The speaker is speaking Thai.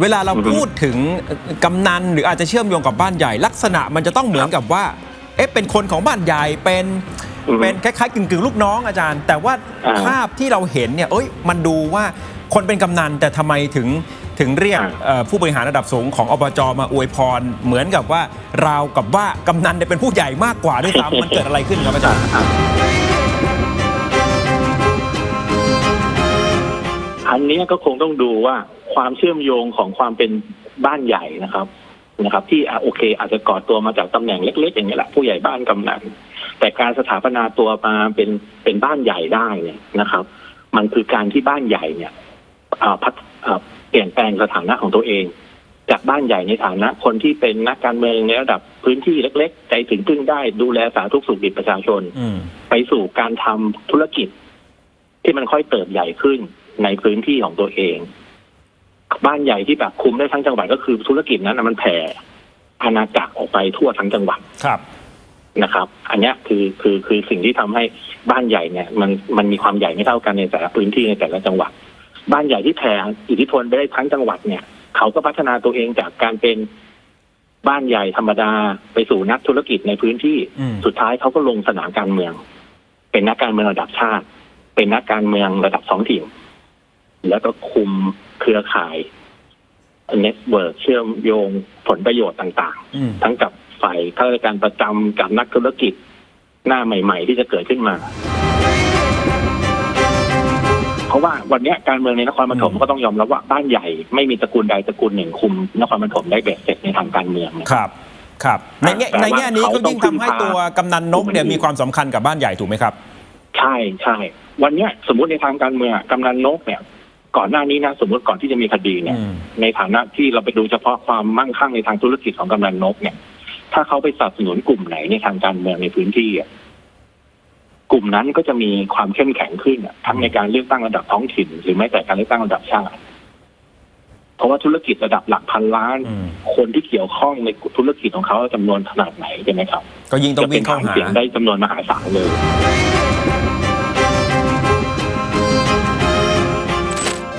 เวลาเราอือฮึพูดถึงกำนันหรืออาจจะเชื่อมโยงกับบ้านใหญ่ ลักษณะมันจะต้องเหมือนกับว่า เอ๊ะเป็นคนของบ้านใหญ่เป็นอือฮึเป็นคล้ายๆกึ่งกึ่งๆลูกน้องอาจารย์ แต่ว่าอ่าภาพที่เราเห็นเนี่ยเอ้ยมันดูว่าคนเป็นกำนันแต่ทำไมถึงถึงเรียกอ่าเอ่อผู้บริหารระดับสูงของอบจมาอวยพร เหมือนกับว่าราวกับว่ากำนันเนี่ยเป็นผู้ใหญ่มากกว่าด้วยซ้ำมันเกิดอะไรขึ้นครับอาจารย์อันเนี้ยก็คงต้องดูว่า ความเชื่อมโยงของความเป็นบ้านใหญ่นะครับนะครับ ที่อะโอเค อาจจะก่อตัวมาจากตำแหน่งเล็ก ๆ อย่างนี้ยแหละผู้ใหญ่บ้านกำนันแต่การสถาปนาตัวมาเป็นเป็นบ้านใหญ่ได้เนี่ยนะครับ มันคือการที่บ้านใหญ่เนี่ยอ่าพัฒอ่าเปลี่ยนแปลงสถานะของตัวเอง จากบ้านใหญ่ในฐานะ คนที่เป็นนักการเมืองในระดับพื้นที่เล็ก ๆ ใจถึงพึ่งได้ดูแลสาธารณสุขสุขดิบประชาชนอืมไปสู่การทำธุรกิจ ที่มันค่อยเติบใหญ่ขึ้นในพื้นที่ของตัวเอง บ้านใหญ่ที่แบบคุมได้ทั้งจังหวัดก็คือธุรกิจนั้นนะมันแผ่อาณาจักรออกไปทั่วทั้งจังหวัดครับนะครับ อันเนี้ยคือคือคือสิ่งที่ทำให้บ้านใหญ่เนี่ยมันมันมีความใหญ่ไม่เท่ากันในแต่ละพื้นที่ในแต่ละจังหวัด บ้านใหญ่ที่แผ่อิทธิพลไปได้ทั้งจังหวัดเนี่ย เขาก็พัฒนาตัวเองจากการเป็นบ้านใหญ่ธรรมดาไปสู่นักธุรกิจในพื้นที่อืมสุดท้ายเขาก็ลงสนามการเมือง เป็นนักการเมืองระดับชาติ เป็นนักการเมืองระดับท้องถิ่น แล้วก็คุมเครือข่ายเน็ตเวิร์กเชื่อมโยงผลประโยชน์ต่างอืมๆทั้งกับฝ่ายข้าราชการประจำกับนักธุรกิจหน้าใหม่ ๆ ที่จะเกิดขึ้นมา เพราะว่าวันเนี้ยการเมืองในนครปฐมอืมก็ต้องยอมรับว่าบ้านใหญ่ ไม่มีตระกูลใดตระกูลหนึ่งคุม นครปฐมได้เบ็ดเสร็จในทางการเมืองเนี่ยครับ ครับ ในแง่แต่ว่าในแง่นี้ก็เขาต้องยิ่งทำให้พึ่งพาตัวกำนันนกเนี่ยผู้บริหารมีความสำคัญกับบ้านใหญ่ถูกไหมครับ ใช่ใช่วันเนี้ยสมมติในทางการเมืองอะกำนันนกเนี่ย ก่อนหน้านี้นะสมมติก่อนที่จะมีคดีเนี่ยอืมในฐานะที่เราไปดูเฉพาะความมั่งคั่งในทางธุรกิจของกำนันนกเนี่ย ถ้าเขาไปสนับสนุนกลุ่มไหนในทางการเมืองในพื้นที่อะกลุ่มนั้นก็จะมีความเข้มแข็งขึ้นอะทั้งในการเลือกตั้งระดับท้องถิ่น หรือแม้แต่การเลือกตั้งระดับชาติเพราะว่าธุรกิจระดับหลักพันล้านอืมคนที่เกี่ยวข้องในธุรกิจของเขาจำนวนขนาดไหนใช่ไหมครับ ก็ยิ่งต้องจะเป็วิ่นงเข้าฐานหาเสียงได้จำนวนมหาศาลเลย